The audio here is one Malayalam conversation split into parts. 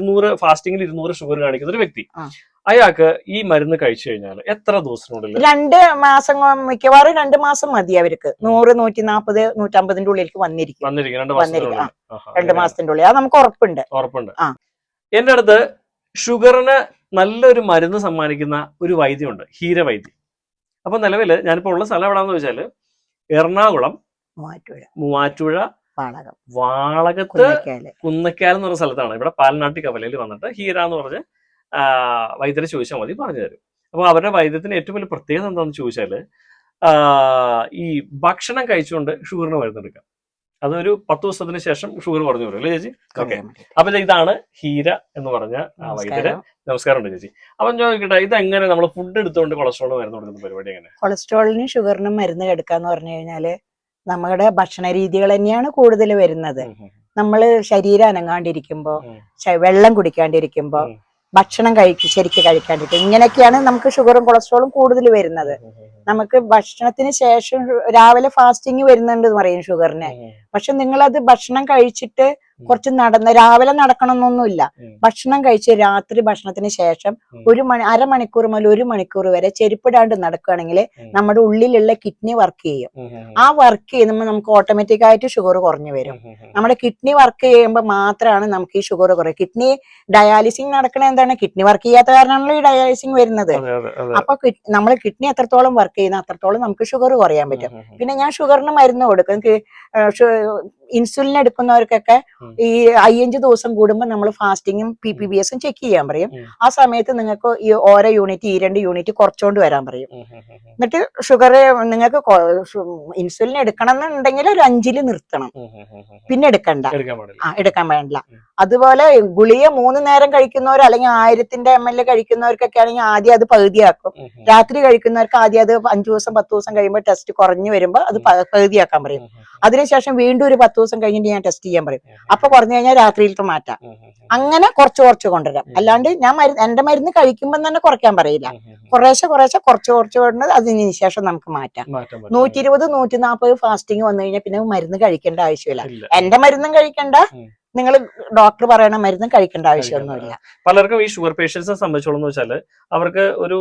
ഇരുന്നൂറ് ഫാസ്റ്റിംഗിൽ ഇരുന്നൂറ് ഷുഗർ കാണിക്കുന്ന ഒരു വ്യക്തി. അയാൾക്ക് ഈ മരുന്ന് കഴിച്ചു കഴിഞ്ഞാൽ എത്ര ദിവസത്തിനുള്ളിൽ? രണ്ട് മാസം മിക്കവാറും രണ്ട് മാസം മതി അവർക്ക്. നൂറ് നൂറ്റി നാപ്പത് നൂറ്റമ്പതിന്റെ ഉള്ളിലേക്ക് വന്നിരിക്കും. വന്നിരിക്കും. രണ്ട്. മാസത്തിന്റെ ഉള്ളിൽ അത് നമുക്ക് ഉറപ്പുണ്ട്. ഉറപ്പുണ്ട്. എന്റെ അടുത്ത് ഷുഗറിന് നല്ലൊരു മരുന്ന് സമ്മാനിക്കുന്ന ഒരു വൈദ്യമുണ്ട് ഹീരവൈദ്യം. അപ്പൊ നിലവിൽ ഞാനിപ്പോ ഉള്ള സ്ഥലം എവിടാന്ന് വെച്ചാൽ എറണാകുളം മൂവാറ്റുപുഴ. മൂവാറ്റുപുഴ പാളകം. വാളകത്ത് കുന്നക്കാൽ. കുന്നക്കാൽ എന്ന് പറഞ്ഞ സ്ഥലത്താണ്. ഇവിടെ പാലനാട്ടി കവലയിൽ വന്നിട്ട് ഹീര എന്ന് പറഞ്ഞ് വൈദ്യരെ ചോദിച്ചാൽ മതി പറഞ്ഞു തരും. അപ്പോൾ അവരുടെ വൈദ്യത്തിന് ഏറ്റവും വലിയ പ്രത്യേകത എന്താണെന്ന് ചോദിച്ചാൽ ഈ ഭക്ഷണം കഴിച്ചുകൊണ്ട് ഷുഗറിന് മരുന്നെടുക്കാം. അതൊരു പത്ത് ദിവസത്തിന് ശേഷം ഷുഗർ പറഞ്ഞു വരും അല്ലേ ചേച്ചി? ഓക്കെ. അപ്പൊ ഇതാണ് ഹീര എന്ന് പറഞ്ഞ വൈദ്യര് നമസ്കാരം ഉണ്ട് ചേച്ചി. അപ്പം ചോദിക്കട്ടെ ഇത് എങ്ങനെ നമ്മൾ ഫുഡ് എടുത്തുകൊണ്ട് കൊളസ്ട്രോൾ മരുന്ന് കൊടുക്കുന്ന പരിപാടി എങ്ങനെ? കൊളസ്ട്രോളിനും ഷുഗറിനും മരുന്ന് എടുക്കാന്ന് പറഞ്ഞു കഴിഞ്ഞാൽ നമ്മുടെ ഭക്ഷണ രീതികൾ തന്നെയാണ് കൂടുതൽ വരുന്നത്. നമ്മൾ ശരീരം അനങ്ങാണ്ടിരിക്കുമ്പോ വെള്ളം കുടിക്കാണ്ടിരിക്കുമ്പോ ഭക്ഷണം കഴിക്കും ശരിക്ക് കഴിക്കാണ്ടിരിക്കും ഇങ്ങനെയൊക്കെയാണ് നമുക്ക് ഷുഗറും കൊളസ്ട്രോളും കൂടുതൽ വരുന്നത്. നമുക്ക് ഭക്ഷണത്തിന് ശേഷം രാവിലെ ഫാസ്റ്റിംഗ് വരുന്നുണ്ട് എന്ന് പറയും ഷുഗറിന്. പക്ഷെ പക്ഷെ നിങ്ങളത് ഭക്ഷണം കഴിച്ചിട്ട് കുറച്ച് നടന്ന് രാവിലെ നടക്കണമെന്നൊന്നുമില്ല. ഭക്ഷണം കഴിച്ച് രാത്രി ഭക്ഷണത്തിന് ശേഷം. ഒരു മണി അരമണിക്കൂർ മുതൽ ഒരു മണിക്കൂർ വരെ ചെരുപ്പിടാണ്ട് നടക്കുകയാണെങ്കിൽ. നമ്മുടെ ഉള്ളിലുള്ള കിഡ്നി വർക്ക് ചെയ്യും. ആ വർക്ക് ചെയ്യുമ്പോൾ നമുക്ക് ഓട്ടോമാറ്റിക് ആയിട്ട് ഷുഗർ കുറഞ്ഞു വരും. നമ്മുടെ കിഡ്നി വർക്ക് ചെയ്യുമ്പോൾ മാത്രമാണ് നമുക്ക് ഈ ഷുഗർ കുറയും കിഡ്നി ഡയാലിസിങ് നടക്കണ എന്താണ്? കിഡ്നി വർക്ക് ചെയ്യാത്ത കാരണമാണല്ലോ ഈ ഡയാലിസിങ് വരുന്നത്. അപ്പൊ നമ്മൾ കിഡ്നി എത്രത്തോളം വർക്ക് ചെയ്യുന്ന അത്രത്തോളം നമുക്ക് ഷുഗർ കുറയാൻ പറ്റും. പിന്നെ ഞാൻ ഷുഗറിന് മരുന്ന് കൊടുക്കും. ഇൻസുലിൻ എടുക്കുന്നവർക്കൊക്കെ ഈ അയ്യഞ്ച് ദിവസം കൂടുമ്പോൾ നമ്മൾ ഫാസ്റ്റിങ്ങും പി പി ബി എസും ചെക്ക് ചെയ്യാൻ പറയും. ആ സമയത്ത് നിങ്ങൾക്ക് ഈ ഓരോ യൂണിറ്റ് ഈ രണ്ട് യൂണിറ്റ് കുറച്ചുകൊണ്ട് വരാൻ പറയും. എന്നിട്ട് ഷുഗർ നിങ്ങൾക്ക് ഇൻസുലിൻ എടുക്കണം എന്നുണ്ടെങ്കിൽ ഒരു അഞ്ചിൽ നിർത്തണം. പിന്നെ എടുക്കണ്ട. എടുക്കാൻ വേണ്ട ആ എടുക്കാൻ പാടില്ല. അതുപോലെ ഗുളിക മൂന്ന് നേരം കഴിക്കുന്നവർ അല്ലെങ്കിൽ ആയിരത്തിന്റെ എം എൽ കഴിക്കുന്നവർക്കൊക്കെ ആണെങ്കിൽ ആദ്യം അത് പകുതിയാക്കും. രാത്രി കഴിക്കുന്നവർക്ക് ആദ്യം അത് അഞ്ചു ദിവസം പത്ത് ദിവസം കഴിയുമ്പോൾ ടെസ്റ്റ് കുറഞ്ഞു വരുമ്പോൾ അത് പകുതിയാക്കാൻ പറയും. അതിനുശേഷം വീണ്ടും ഒരു പത്ത് ദിവസം കഴിഞ്ഞിട്ട് ഞാൻ ടെസ്റ്റ് ചെയ്യാൻ പറയും. അപ്പൊ കുറഞ്ഞു കഴിഞ്ഞാൽ രാത്രിയിലത്തെ മാറ്റാം. അങ്ങനെ കുറച്ച് കുറച്ച് കൊണ്ടുവരാം. അല്ലാണ്ട് ഞാൻ മരുന്ന് എന്റെ മരുന്ന് കഴിക്കുമ്പോൾ തന്നെ കുറയ്ക്കാൻ പറയില്ല. കുറേശ്ശെ കുറേശ്ശെ കുറച്ച് കുറച്ച് കൊണ്ടത് അതിന് ശേഷം നമുക്ക് മാറ്റാം. നൂറ്റി ഇരുപത് നൂറ്റി നാൽപ്പത് ഫാസ്റ്റിംഗ് വന്നു കഴിഞ്ഞാൽ പിന്നെ മരുന്ന് കഴിക്കേണ്ട ആവശ്യമില്ല. എന്റെ മരുന്നും കഴിക്കണ്ട. നിങ്ങൾ ഡോക്ടർ പറയണ മരുന്നും കഴിക്കേണ്ട ആവശ്യമൊന്നുമില്ല പലർക്കും ഈ ഷുഗർ പേഷ്യൻസിനെ സംബന്ധിച്ചോളം വെച്ചാൽ അവർക്ക് ഒരു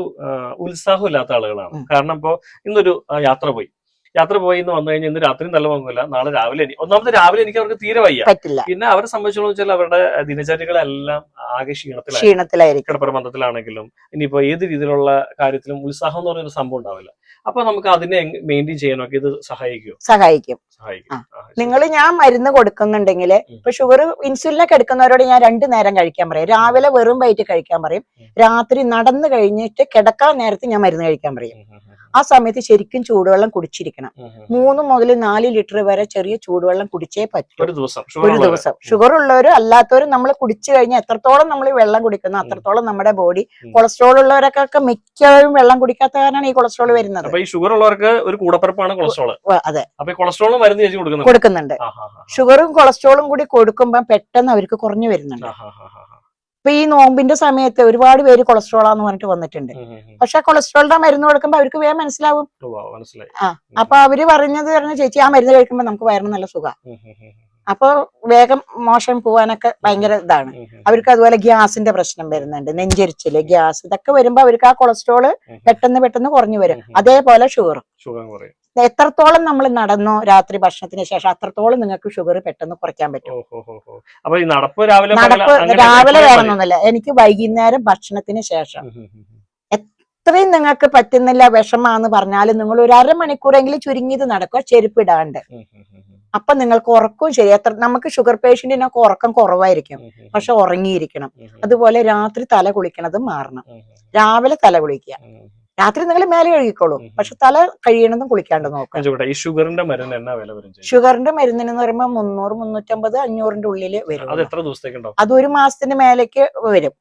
ഉത്സാഹം ഇല്ലാത്ത ആളുകളാണ്. കാരണം ഇപ്പോ ഇന്നൊരു യാത്ര പോയി. യാത്ര പോയി എന്ന് വന്നു കഴിഞ്ഞാൽ ഇന്ന് രാത്രി നല്ല വാങ്ങില്ല നാളെ രാവിലെ എനിക്ക് ഒന്നാമത്തെ രാവിലെ എനിക്ക് അവർക്ക് തീരെ വയ്യ. പിന്നെ അവരെ സംബന്ധിച്ചോളം വെച്ചാൽ അവരുടെ ദിനചര്യകളെല്ലാം ആകെ ക്ഷീണത്തിലായി ക്ഷീണത്തിലായിരിക്കും. കിടപ്പുറബന്ധത്തിലാണെങ്കിലും ഇനിയിപ്പോ ഏത് രീതിയിലുള്ള കാര്യത്തിലും ഉത്സാഹം എന്ന് പറയുന്ന സംഭവം ഉണ്ടാവില്ല. അപ്പൊ നമുക്ക് അതിനെ മെയിന്റെയിൻ ചെയ്യാനൊക്കെ ഇത് സഹായിക്കും? സഹായിക്കും. നിങ്ങൾ ഞാൻ മരുന്ന് കൊടുക്കുന്നുണ്ടെങ്കിൽ. ഇപ്പൊ ഷുഗർ ഇൻസുലിനൊക്കെ എടുക്കുന്നവരോട് ഞാൻ രണ്ടു നേരം കഴിക്കാൻ പറയും. രാവിലെ വെറും വയറ്റ് കഴിക്കാൻ പറയും. രാത്രി നടന്നു കഴിഞ്ഞിട്ട് കിടക്കാൻ നേരത്ത് ഞാൻ മരുന്ന് കഴിക്കാൻ പറയും. ആ സമയത്ത് ശരിക്കും ചൂടുവെള്ളം കുടിച്ചിരിക്കണം. മൂന്ന് മുതൽ നാല് ലിറ്റർ വരെ ചെറിയ ചൂടുവെള്ളം കുടിച്ചേ പറ്റൂ. ഒരു ദിവസം. ഷുഗർ ഉള്ളവരും അല്ലാത്തവരും നമ്മൾ കുടിച്ചു കഴിഞ്ഞാൽ എത്രത്തോളം നമ്മൾ വെള്ളം കുടിക്കുന്നു അത്രത്തോളം നമ്മുടെ ബോഡി കൊളസ്ട്രോൾ ഉള്ളവരൊക്കെ മിക്കവരും വെള്ളം കുടിക്കാത്ത കാരണമാണ് ഈ കൊളസ്ട്രോൾ വരുന്നത്. ഈ ഷുഗർ ഉള്ളവർക്ക് ഒരു കൂടപ്പിറപ്പാണ് കൊളസ്ട്രോൾ അതെ. കൊടുക്കുന്നുണ്ട്? ഷുഗറും കൊളസ്ട്രോളും കൂടി കൊടുക്കുമ്പോൾ പെട്ടെന്ന് അവർക്ക് കുറഞ്ഞു വരുന്നുണ്ട്. ഇപ്പൊ ഈ നോമ്പിന്റെ സമയത്ത് ഒരുപാട് പേര് കൊളസ്ട്രോളാന്ന് പറഞ്ഞിട്ട് വന്നിട്ടുണ്ട്. പക്ഷെ കൊളസ്ട്രോളിന്റെ മരുന്ന് കൊടുക്കുമ്പോ അവർക്ക് വേഗം മനസ്സിലാവും. ആ, അപ്പൊ അവർ പറഞ്ഞത് പറഞ്ഞ ചേച്ചി ആ മരുന്ന് കഴിക്കുമ്പോ നമുക്ക് വയറിന് നല്ല സുഖ. അപ്പൊ വേഗം മോശം പോവാനൊക്കെ ഭയങ്കര ഇതാണ്. അവർക്ക് അതുപോലെ ഗ്യാസിന്റെ പ്രശ്നം വരുന്നുണ്ട്. നെഞ്ചരിച്ചിൽ ഗ്യാസ് ഇതൊക്കെ വരുമ്പോ അവർക്ക് ആ കൊളസ്ട്രോൾ പെട്ടെന്ന് പെട്ടെന്ന് കുറഞ്ഞു വരും. അതേപോലെ ഷുഗറും. എത്രത്തോളം നമ്മൾ നടന്നോ രാത്രി ഭക്ഷണത്തിന് ശേഷം അത്രത്തോളം നിങ്ങൾക്ക് ഷുഗർ പെട്ടെന്ന് കുറയ്ക്കാൻ പറ്റും. നടപ്പ് രാവിലെ രാവിലെ വേണമെന്നൊന്നുമില്ല എനിക്ക് വൈകുന്നേരം ഭക്ഷണത്തിന് ശേഷം. ഇത്രയും നിങ്ങൾക്ക് പറ്റുന്നില്ല വിഷമാന്ന് പറഞ്ഞാലും നിങ്ങൾ ഒരു അരമണിക്കൂറെങ്കിലും ചുരുങ്ങിയത് നടക്കുക ചെരുപ്പിടാണ്ട്. അപ്പൊ നിങ്ങൾക്ക് ഉറക്കവും ശരി. എത്ര നമുക്ക് ഷുഗർ പേഷ്യന്റിനൊക്കെ ഉറക്കം കുറവായിരിക്കും. പക്ഷെ ഉറങ്ങിയിരിക്കണം. അതുപോലെ രാത്രി തല കുളിക്കണതും മാറണം. രാവിലെ തല കുളിക്കുക. രാത്രി നിങ്ങൾ മേലെ കഴുകിക്കോളൂ. പക്ഷെ തല കഴിയണതും കുളിക്കാണ്ട് നോക്കാം. ഈ ഷുഗറിന്റെ മരുന്ന് എന്നാ വില വരും ചെയ്യും ഷുഗറിന്റെ മരുന്നിന് എന്ന് പറയുമ്പോൾ മുന്നൂറ് മുന്നൂറ്റമ്പത് അഞ്ഞൂറിന്റെ ഉള്ളിൽ വരും. അത് എത്ര ദിവസത്തേക്ക് അത് ഒരു മാസത്തിന് മേലേക്ക് വരും.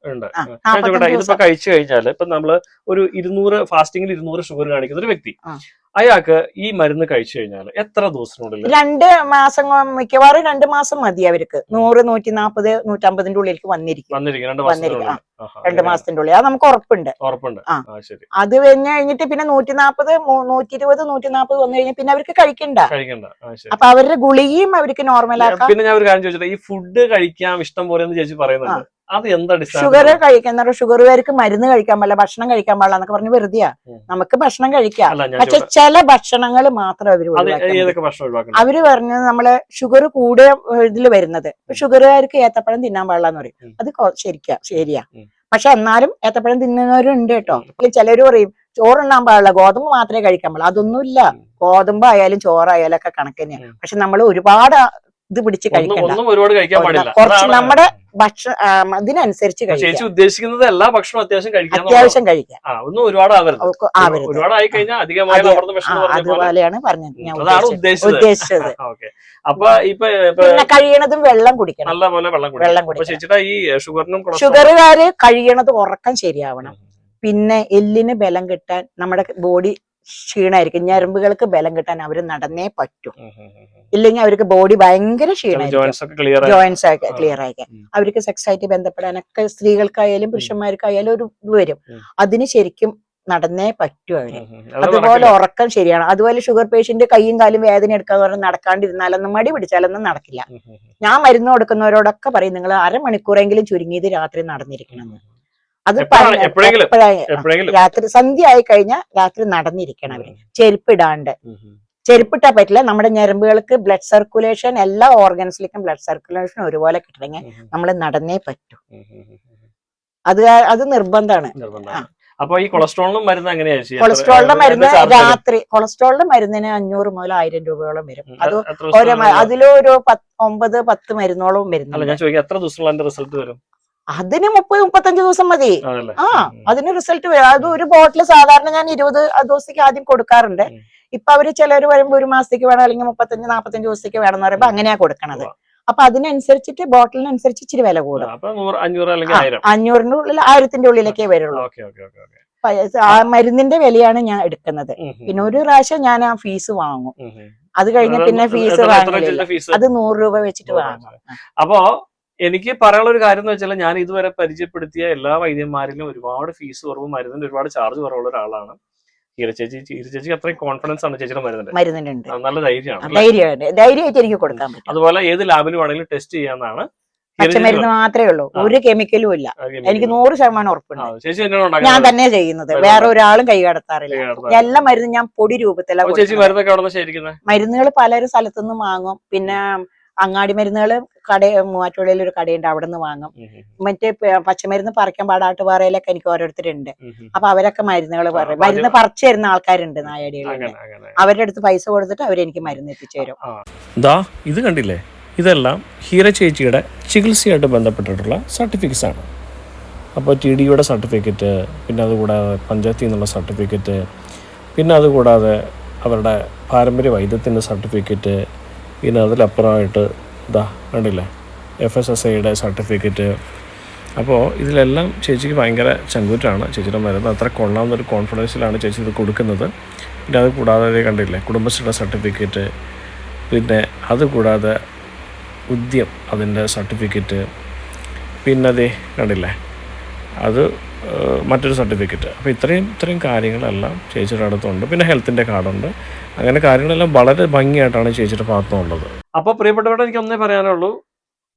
ഇതിപ്പോ കഴിച്ചു കഴിഞ്ഞാൽ ഇപ്പൊ നമ്മൾ ഒരു ഇരുന്നൂറ് ഫാസ്റ്റിംഗിൽ ഇരുന്നൂറ് ഷുഗർ കാണിക്കുന്ന ഒരു വ്യക്തി. അയാൾക്ക് ഈ മരുന്ന് കഴിച്ചു കഴിഞ്ഞാൽ എത്ര ദിവസത്തിനുള്ളിൽ? രണ്ട് മാസം മിക്കവാറും രണ്ട് മാസം മതി അവർക്ക്. നൂറ് നൂറ്റി നാപ്പത് നൂറ്റമ്പതിന്റെ ഉള്ളിലേക്ക് വന്നിരിക്കും. വന്നിരിക്കും. രണ്ട്. മാസത്തിന്റെ ഉള്ളിൽ. അത് നമുക്ക് ഉറപ്പുണ്ട്. ഉറപ്പുണ്ട്. അത് കഴിഞ്ഞ് കഴിഞ്ഞിട്ട് പിന്നെ നൂറ്റി നാപ്പത് നൂറ്റി ഇരുപത് നൂറ്റി നാപ്പത് വന്നു കഴിഞ്ഞാൽ പിന്നെ അവർക്ക് കഴിക്കണ്ട. അപ്പൊ അവരുടെ ഗുളികയും അവർക്ക് നോർമൽ ആക്കാം. പിന്നെ ഞാൻ ഒരു കാര്യം ചോദിച്ചിട്ട് ഈ ഫുഡ് കഴിക്കാം ഇഷ്ടം പോലെ എന്ന് ചേച്ചി പറയുന്നുണ്ട്. അത് എന്താ ഷുഗർ അടിസ്ഥാനം കഴിക്കുന്ന ഷുഗറുകാർക്ക് മരുന്ന് കഴിക്കാൻ പാടില്ല ഭക്ഷണം കഴിക്കാൻ പാടില്ല എന്നൊക്കെ പറഞ്ഞ് വെറുതെയാ. നമുക്ക് ഭക്ഷണം കഴിക്കാം. പക്ഷെ ചില ഭക്ഷണങ്ങൾ മാത്രം അവർ അവർ പറഞ്ഞത് നമ്മൾ ഷുഗർ കൂടിയ ഇതിൽ വരുന്നത്. ഷുഗറുകാർക്ക് ഏത്തപ്പഴം തിന്നാൻ പാടില്ല എന്ന് പറയും. അത് ശരിക്കാ ശരിയാ. പക്ഷെ എന്നാലും ഏത്തപ്പഴം തിന്നുന്നവരുണ്ട് കേട്ടോ. ചിലര് പറയും ചോറുണ്ണാൻ പാടില്ല ഗോതമ്പ് മാത്രമേ കഴിക്കാൻ പാടില്ല അതൊന്നുമില്ല. ഉം. ഗോതമ്പ് ആയാലും ചോറായാലും ഒക്കെ കണക്ക് തന്നെയാണ് പക്ഷെ നമ്മൾ ഒരുപാട് ഇത് പിടിച്ച് കഴിക്കണം കുറച്ച് നമ്മുടെ ഭക്ഷണം അതിനനുസരിച്ച് ചേച്ചി ഉദ്ദേശിക്കുന്നത് എല്ലാ ഭക്ഷണവും അത്യാവശ്യം കഴിക്കാം അത്യാവശ്യം കഴിക്കാം. ഒന്നും ഒരുപാട് ആവരുത്. ഒരുപാട് ആയി കഴിഞ്ഞാൽ അധികമായി അതുപോലെയാണ് പറഞ്ഞത്. ഞാൻ ഉദ്ദേശിച്ചത്. അപ്പൊ ഇപ്പൊ കഴിയണതും വെള്ളം കുടിക്കണം. നല്ല പോലെ വെള്ളം കുടിക്കണം. ചേച്ചിയുടെ ഈ ഷുഗറിനും ഷുഗറുകാര് കഴിയണത് ഉറക്കം ശരിയാവണം. പിന്നെ എല്ലിന് ബലം കിട്ടാൻ നമ്മുടെ ബോഡി ക്ഷീണായിരിക്കും. ഞരമ്പുകൾക്ക് ബലം കിട്ടാൻ അവർ നടന്നേ പറ്റും. ഇല്ലെങ്കിൽ അവർക്ക് ബോഡി ഭയങ്കര ക്ഷീണമായിരിക്കും ജോയിൻസ് ഒക്കെ ക്ലിയർ ആയിരിക്കും. അവർക്ക് സെക്സ് ആയിട്ട് ബന്ധപ്പെടാനൊക്കെ സ്ത്രീകൾക്കായാലും പുരുഷന്മാർക്കായാലും ഒരു ഇത് വരും. അതിന് ശരിക്കും നടന്നേ പറ്റൂ അവർ. അതുപോലെ ഉറക്കം ശരിയാണ്. അതുപോലെ ഷുഗർ പേഷ്യന്റ് കൈയും കാലും വേദന എടുക്കാന്ന് പറഞ്ഞാൽ നടക്കാണ്ടിരുന്നാലൊന്നും മടി പിടിച്ചാലൊന്നും നടക്കില്ല. ഞാൻ മരുന്ന് കൊടുക്കുന്നവരോടൊക്കെ പറയും നിങ്ങൾ അരമണിക്കൂറെങ്കിലും ചുരുങ്ങിയത് രാത്രി നടന്നിരിക്കണം. അത് എപ്പോഴെങ്കിലും? രാത്രി സന്ധ്യ ആയി കഴിഞ്ഞാൽ രാത്രി നടന്നിരിക്കണം അവർ ചെരുപ്പിടാണ്ട്. ചെരുപ്പിട്ടാ പറ്റില്ല. നമ്മുടെ ഞരമ്പുകൾക്ക് ബ്ലഡ് സർക്കുലേഷൻ എല്ലാ ഓർഗൻസിലേക്കും ബ്ലഡ് സർക്കുലേഷൻ ഒരുപോലെ കിട്ടണമെങ്കിൽ നമ്മൾ നടന്നേ പറ്റൂ. അത് അത് നിർബന്ധമാണ്. അപ്പൊ ഈ കൊളസ്ട്രോളിനും മരുന്ന് എങ്ങനെയാണ് കൊളസ്ട്രോളിന്റെ മരുന്ന് രാത്രി കൊളസ്ട്രോളിന്റെ മരുന്നിന് അഞ്ഞൂറ് മുതൽ ആയിരം രൂപയോളം വരും. അത് അതിലൊരു ഒമ്പത് പത്ത് മരുന്നോളം വരുന്നു ഞാൻ ചോദിക്കാം എത്ര അതിന്റെ റിസൾട്ട് വരും? അതിന് മുപ്പത് മുപ്പത്തഞ്ച് ദിവസം മതി. ആ അതിന് റിസൾട്ട് വരും. അത് ഒരു ബോട്ടിൽ സാധാരണ ഞാൻ ഇരുപത് ദിവസത്തേക്ക് ആദ്യം കൊടുക്കാറുണ്ട്. ഇപ്പൊ അവർ ചിലർ വരുമ്പോ ഒരു മാസത്തേക്ക് വേണം അല്ലെങ്കിൽ മുപ്പത്തഞ്ച് നാപ്പത്തഞ്ച് ദിവസത്തേക്ക് വേണം എന്ന് പറയുമ്പോ അങ്ങനെയാ കൊടുക്കണത്. അപ്പൊ അതിനനുസരിച്ചിട്ട് ബോട്ടിലിനനുസരിച്ച് ഇച്ചിരി വില കൂടും. അഞ്ഞൂറിന്റെ ഉള്ളിൽ ആയിരത്തിന്റെ ഉള്ളിലൊക്കെ വരുള്ളൂ. മരുന്നിന്റെ വിലയാണ് ഞാൻ എടുക്കുന്നത്. പിന്നെ ഒരു പ്രാവശ്യം ഞാൻ ആ ഫീസ് വാങ്ങും. അത് കഴിഞ്ഞ് പിന്നെ ഫീസ് വാങ്ങില്ല അത് നൂറ് രൂപ വെച്ചിട്ട് വാങ്ങും. അപ്പോ എനിക്ക് പറയാനുള്ള ഒരു കാര്യം എന്ന് വെച്ചാൽ ഞാൻ ഇതുവരെ പരിചയപ്പെടുത്തിയ എല്ലാ വൈദ്യന്മാരിലും ഒരുപാട് ഫീസ് കുറവ് മരുന്നിന് ഒരുപാട് ചാർജ് കുറവുള്ള ഒരാളാണ്. ഹീരചേച്ചി ഹീര അത്രയും കോൺഫിഡൻസ് ആണ് ചേച്ചിയുടെ മരുന്നുണ്ട് നല്ല ധൈര്യമാണ്? ധൈര്യമായിട്ട് എനിക്ക് കൊടുക്കാൻ പറ്റും. അതുപോലെ ഏത് ലാബിലും ആണെങ്കിലും ടെസ്റ്റ് ചെയ്യാന്നാണ് പച്ചമരുന്ന് മാത്രമേ ഉള്ളൂ. ഒരു കെമിക്കലും ഇല്ല. എനിക്ക് നൂറ് ശതമാനം ഉറപ്പുണ്ട്. ഞാൻ തന്നെ ചെയ്യുന്നത്. വേറെ ഒരാളും കൈ കടത്താറില്ല. എല്ലാം മരുന്നും ഞാൻ പൊടി രൂപത്തിലാണ് മരുന്നുകൾ പലരും സ്ഥലത്തുനിന്ന് വാങ്ങും. പിന്നെ അങ്ങാടി മരുന്നുകൾ കട മൂവാറ്റുപുഴയിൽ ഒരു കടയുണ്ട് അവിടെ നിന്ന് വാങ്ങും മറ്റേ പച്ചമരുന്ന് പറിക്കാൻ പാടാട്ട് പാറയിലൊക്കെ എനിക്ക് ഓരോരുത്തരുണ്ട്. അപ്പൊ അവരൊക്കെ മരുന്നുകൾ പറയും. മരുന്ന് പറിച്ചു തരുന്ന ആൾക്കാരുണ്ട് നായടികളിൽ അവരുടെ അടുത്ത് പൈസ കൊടുത്തിട്ട് അവരെനിക്ക് മരുന്ന് എത്തിച്ചു തരും. ദാ ഇത് കണ്ടില്ലേ? ഇതെല്ലാം ഹീര ചേച്ചിയുടെ ചികിത്സയായിട്ട് ബന്ധപ്പെട്ടിട്ടുള്ള സർട്ടിഫിക്കറ്റ്സ് ആണ്. അപ്പോൾ ടി ഡിയുടെ സർട്ടിഫിക്കറ്റ് പിന്നെ അതുകൂടാതെ പഞ്ചായത്തിൽ നിന്നുള്ള സർട്ടിഫിക്കറ്റ് പിന്നെ അതുകൂടാതെ അവരുടെ പാരമ്പര്യ വൈദ്യത്തിന്റെ സർട്ടിഫിക്കറ്റ് പിന്നെ അതിലപ്പുറമായിട്ട് ഇതാ കണ്ടില്ലേ? എഫ് എസ് എസ് ഐയുടെ സർട്ടിഫിക്കറ്റ്. അപ്പോൾ ഇതിലെല്ലാം ചേച്ചിക്ക് ഭയങ്കര ചങ്കൂറ്റാണ്. ചേച്ചിയുടെ മരുന്ന് അത്ര കൊള്ളാവുന്നൊരു കോൺഫിഡൻസിലാണ് ചേച്ചി ഇത് കൊടുക്കുന്നത്. പിന്നെ അത് കൂടാതെ കണ്ടില്ലേ കുടുംബശ്രീയുടെ സർട്ടിഫിക്കറ്റ്. പിന്നെ അത് കൂടാതെ ഉദ്യം അതിന്റെ സർട്ടിഫിക്കറ്റ്. പിന്നെ കണ്ടില്ലേ അത് മറ്റൊരു സർട്ടിഫിക്കറ്റ്. അപ്പോൾ ഇത്രയും ഇത്രയും കാര്യങ്ങളെല്ലാം ചേച്ചിയുടെ അടുത്തുണ്ട്. പിന്നെ ഹെൽത്തിന്റെ കാർഡുണ്ട്. അങ്ങനെ കാര്യങ്ങളെല്ലാം വളരെ ഭംഗിയായിട്ടാണ് ചേച്ചിയുടെ ഭാഗത്തുനിന്നുള്ളത്. അപ്പോൾ പ്രിയപ്പെട്ടവരോട് എനിക്ക് ഒന്നേ പറയാനുള്ളൂ.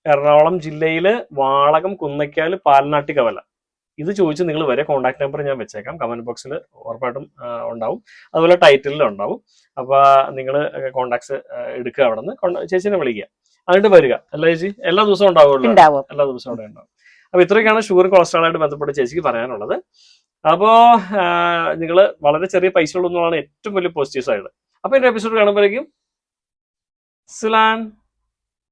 എറണാകുളം ജില്ലയിൽ വാളകം കുന്നയ്ക്കാൽ പാലനാട്ടി കവല. ഇത് ചോദിച്ച് നിങ്ങൾ വരെ കോൺടാക്ട് നമ്പർ ഞാൻ വെച്ചേക്കാം. കമന്റ് ബോക്സിൽ ഉറപ്പായിട്ടും ഉണ്ടാവും. അതുപോലെ ടൈറ്റിലും ഉണ്ടാവും. അപ്പോൾ നിങ്ങൾ കോൺടാക്ട്സ് എടുക്കുക അവിടെ നിന്ന് ചേച്ചിനെ വിളിക്കുക. അതിന് വരിക. അല്ല ചേച്ചി? എല്ലാ ദിവസവും ഉണ്ടാവുമല്ലോ? ഉണ്ടാവും. എല്ലാ ദിവസവും അവിടെ ഉണ്ടാവും. അപ്പൊ ഇത്രയൊക്കെയാണ് ഷുഗർ കൊളസ്ട്രോളായിട്ട് ബന്ധപ്പെട്ട് ചേച്ചിക്ക് പറയാനുള്ളത്. അപ്പോ നിങ്ങൾ വളരെ ചെറിയ പൈസ ഉള്ളതാണ് ഏറ്റവും വലിയ പോസിറ്റീവ് സൈഡ് അപ്പൊ എന്റെ എപ്പിസോഡ് കാണുമ്പോഴേക്കും. സുലാൻ.